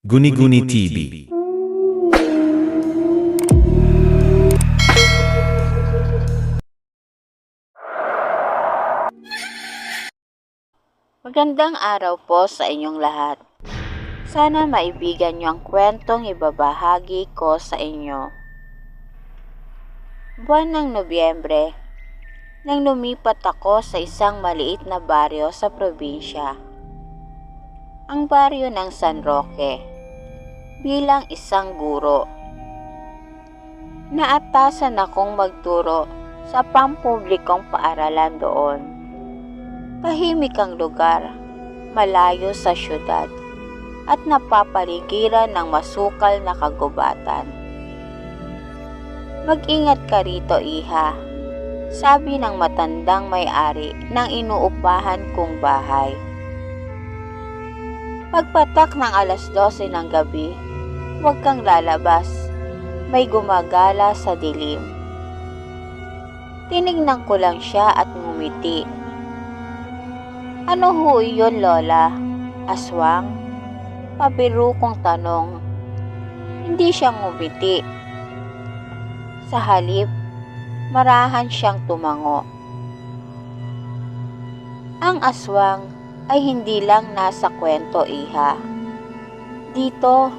Guni-Guni TV. Magandang araw po sa inyong lahat. Sana maibigan niyo ang kwentong ibabahagi ko sa inyo. Buwan ng Nobyembre, nang lumipat ako sa isang maliit na baryo sa probinsya. Ang baryo ng San Roque. Bilang isang guro. Naatasan akong magturo sa pampublikong paaralan doon. Tahimik ang lugar, malayo sa syudad, at napapaligiran ng masukal na kagubatan. Mag-ingat ka rito, iha, sabi ng matandang may-ari ng inuupahan kong bahay. Pagpatak ng alas 12 ng gabi, huwag kang lalabas, may gumagala sa dilim. Tinignan ko lang siya at ngumiti. Ano ho yun, Lola? Aswang? Pabiru kong tanong. Hindi siya ngumiti. Sa halip, marahan siyang tumango. Ang aswang ay hindi lang nasa kwento, iha. Dito,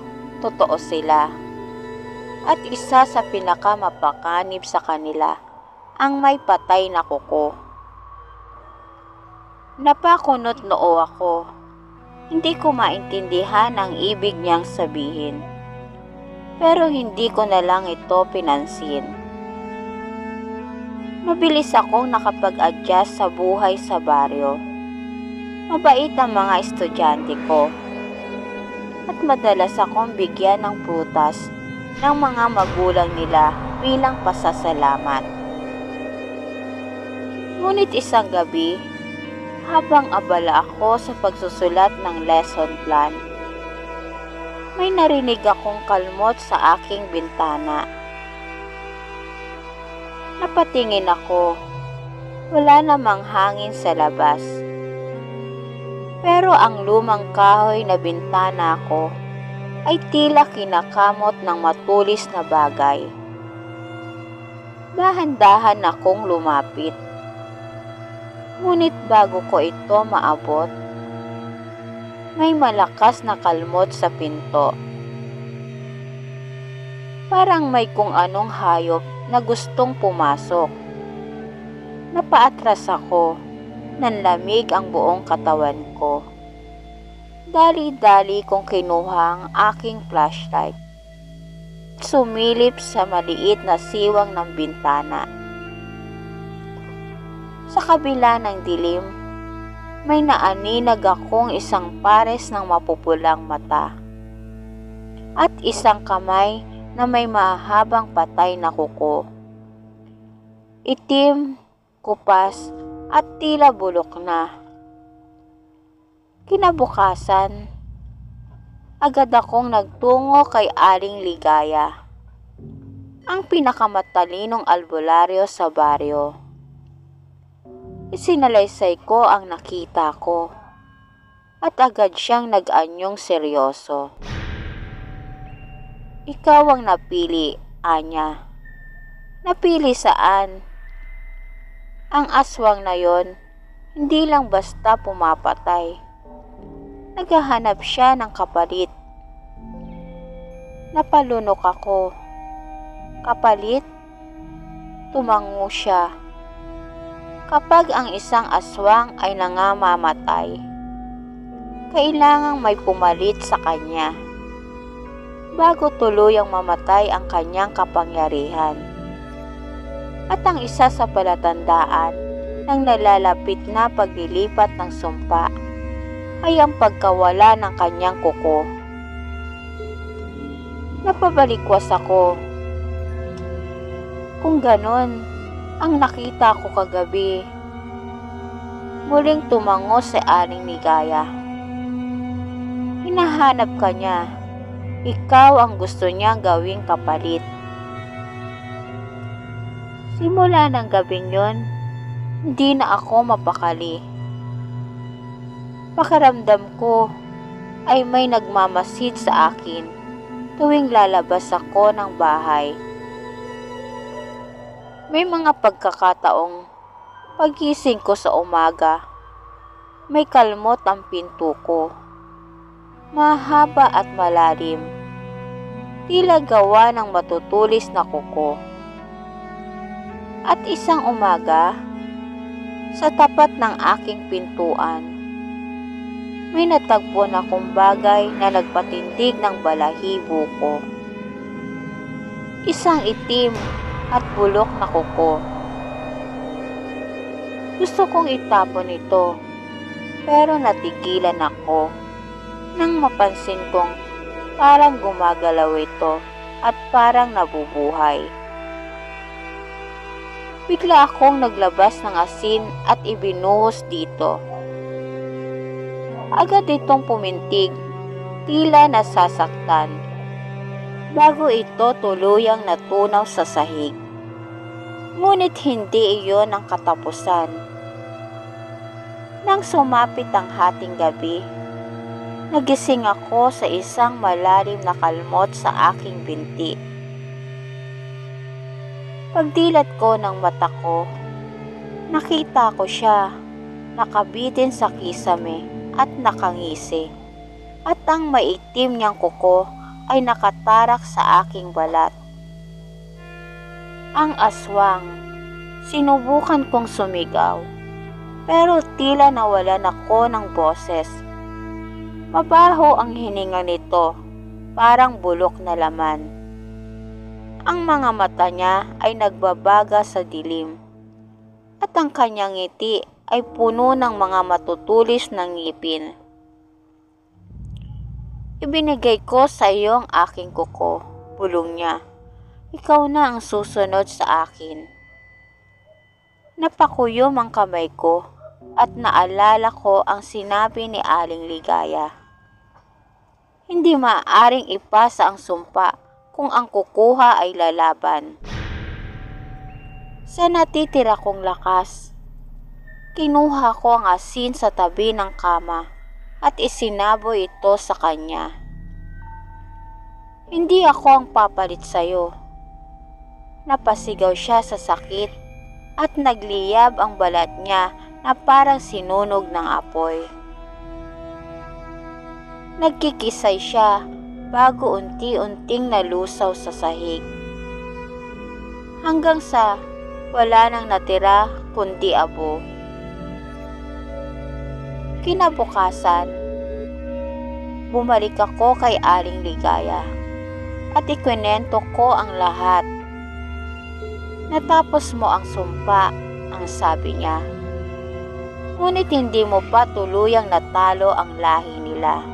totoo sila. At isa sa pinakamapakanib sa kanila, ang may patay na kuko. Napakunot noo ako. Hindi ko maintindihan ang ibig niyang sabihin. Pero hindi ko na lang ito pinansin. Mabilis akong nakapag-adjust sa buhay sa baryo. Mabait ang mga estudyante ko. At madalas akong bigyan ng prutas ng mga magulang nila bilang pasasalamat. Ngunit isang gabi, habang abala ako sa pagsusulat ng lesson plan, may narinig akong kalmot sa aking bintana. Napatingin ako. Wala namang hangin sa labas. Pero ang lumang kahoy na bintana ko ay tila kinakamot ng matulis na bagay. Dahan-dahan akong lumapit. Ngunit bago ko ito maabot, may malakas na kalmot sa pinto. Parang may kung anong hayop na gustong pumasok. Napaatras ako, nanlamig ang buong katawan ko. Dali-dali kong kinuha ang aking flashlight. Sumilip sa maliit na siwang ng bintana. Sa kabila ng dilim, may naaninag akong isang pares ng mapupulang mata at isang kamay na may mahabang patay na kuko. Itim, kupas, at tila bulok na. Kinabukasan, agad akong nagtungo kay Aling Ligaya, ang pinakamatalinong albularyo sa baryo. Isinalaysay ko ang nakita ko at agad siyang nag-anyong seryoso. Ikaw ang napili, Anya. Napili saan? Ang aswang na yon, hindi lang basta pumapatay. Naghahanap siya ng kapalit. Napalunok ako. Kapalit? Tumango siya. Kapag ang isang aswang ay nangamamatay, kailangang may pumalit sa kanya bago tuluyang mamatay ang kanyang kapangyarihan. At ang isa sa palatandaan ng nalalapit na paglilipat ng sumpa ay ang pagkawala ng kanyang kuko. Napabalikwas ako. Kung ganon, ang nakita ko kagabi. Muling tumango si Aling Ligaya. Hinahanap ka niya. Ikaw ang gusto niyang gawing kapalit. Simula ng gabing yon, hindi na ako mapakali. Pakiramdam ko, ay may nagmamasid sa akin tuwing lalabas ako ng bahay. May mga pagkakataong pagising ko sa umaga, may kalmot ang pinto ko. Mahaba at malalim. Tila gawa ng matutulis na kuko. At isang umaga, sa tapat ng aking pintuan, may natagpuan akong bagay na nagpatindig ng balahibo ko. Isang itim at bulok na kuko. Gusto kong itapon ito, pero natigilan ako nang mapansin kong parang gumagalaw ito at parang nabubuhay. Bigla akong naglabas ng asin at ibinuhos dito. Agad itong pumintig, tila nasasaktan. Bago ito tuluyang natunaw sa sahig. Ngunit hindi iyon ang katapusan. Nang sumapit ang hating gabi, nagising ako sa isang malalim na kalmot sa aking binti. Pagdilat ko ng mata ko, nakita ko siya nakabitin sa kisame at nakangisi. At ang maitim niyang kuko ay nakatarak sa aking balat. Ang aswang, sinubukan kong sumigaw, pero tila nawalan ako ng boses. Mabaho ang hininga nito, parang bulok na laman. Ang mga mata niya ay nagbabaga sa dilim, at ang kanyang ngiti ay puno ng mga matutulis na ngipin. Ibinigay ko sa iyo ang aking kuko, bulong niya. Ikaw na ang susunod sa akin. Napakuyom ang kamay ko at naalala ko ang sinabi ni Aling Ligaya. Hindi maaaring ipasa ang sumpa kung ang kukuha ay lalaban. Sa natitira kong lakas, kinuha ko ang asin sa tabi ng kama at isinaboy ito sa kanya. Hindi ako ang papalit sa'yo. Napasigaw siya sa sakit at nagliyab ang balat niya na parang sinunog ng apoy. Nagkikisay siya bago unti-unting nalusaw sa sahig. Hanggang sa wala nang natira kundi abo. Kinabukasan, bumalik ako kay Aling Ligaya at ikwento ko ang lahat. Natapos mo ang sumpa, ang sabi niya. Ngunit hindi mo pa tuluyang natalo ang lahi nila.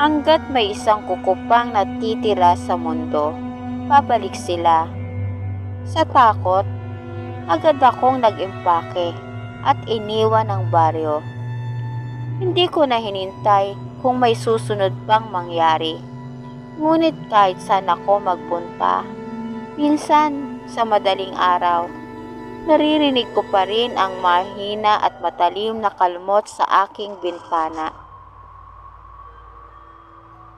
Hanggat may isang kukupang natitira sa mundo, babalik sila. Sa takot, agad akong nag-impake at iniwan ang baryo. Hindi ko na hinintay kung may susunod pang mangyari. Ngunit kahit saan ako magpunta, minsan sa madaling araw, naririnig ko pa rin ang mahina at matalim na kalmot sa aking bintana.